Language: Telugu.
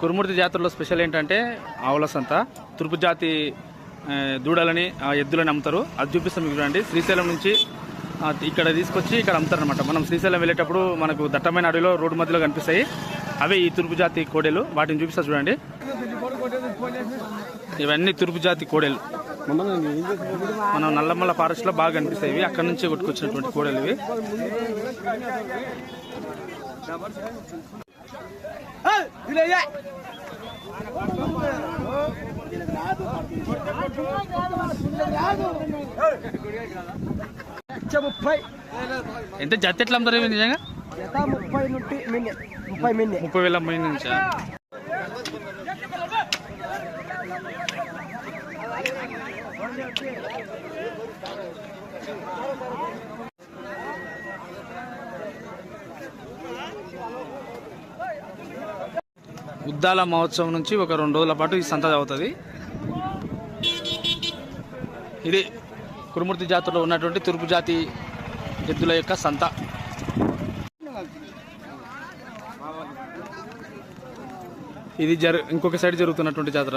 కురుమూర్తి జాతరలో స్పెషల్ ఏంటంటే ఆవుల సంత తూర్పు జాతి దూడలని ఆ, ఎద్దులని అమ్ముతారు. అది చూపిస్తాం మీకు చూడండి. శ్రీశైలం నుంచి ఇక్కడ తీసుకొచ్చి ఇక్కడ అమ్ముతారు అనమాట మనం శ్రీశైలం వెళ్ళేటప్పుడు మనకు దట్టమైన అడవిలో రోడ్డు మధ్యలో కనిపిస్తాయి. అవే ఈ తూర్పు జాతి కోడెలు. వాటిని చూపిస్తా చూడండి. ఇవన్నీ తూర్పు జాతి కోడెలు. మనం నల్లమల్ల ఫారెస్ట్లో బాగా కనిపిస్తాయి ఇవి. అక్కడ నుంచే కొట్టుకొచ్చినటువంటి కోడలు ఇవి. ముప్పై. ఎంత జత ఎట్లా అమ్ముతారు నిజంగా? జత ముప్పై నుండి మిన్ని. ముప్పై మిన్ని. ముప్పై వేల నుంచా? ఉద్దాల మహోత్సవం నుంచి ఒక రెండు రోజుల పాటు ఈ సంత అవుతుంది. ఇది కురుమూర్తి జాతరలో ఉన్నటువంటి తూర్పు జాతి ఎద్దుల యొక్క సంత. ఇది జరు ఇంకొక సైడ్ జరుగుతున్నటువంటి జాతర.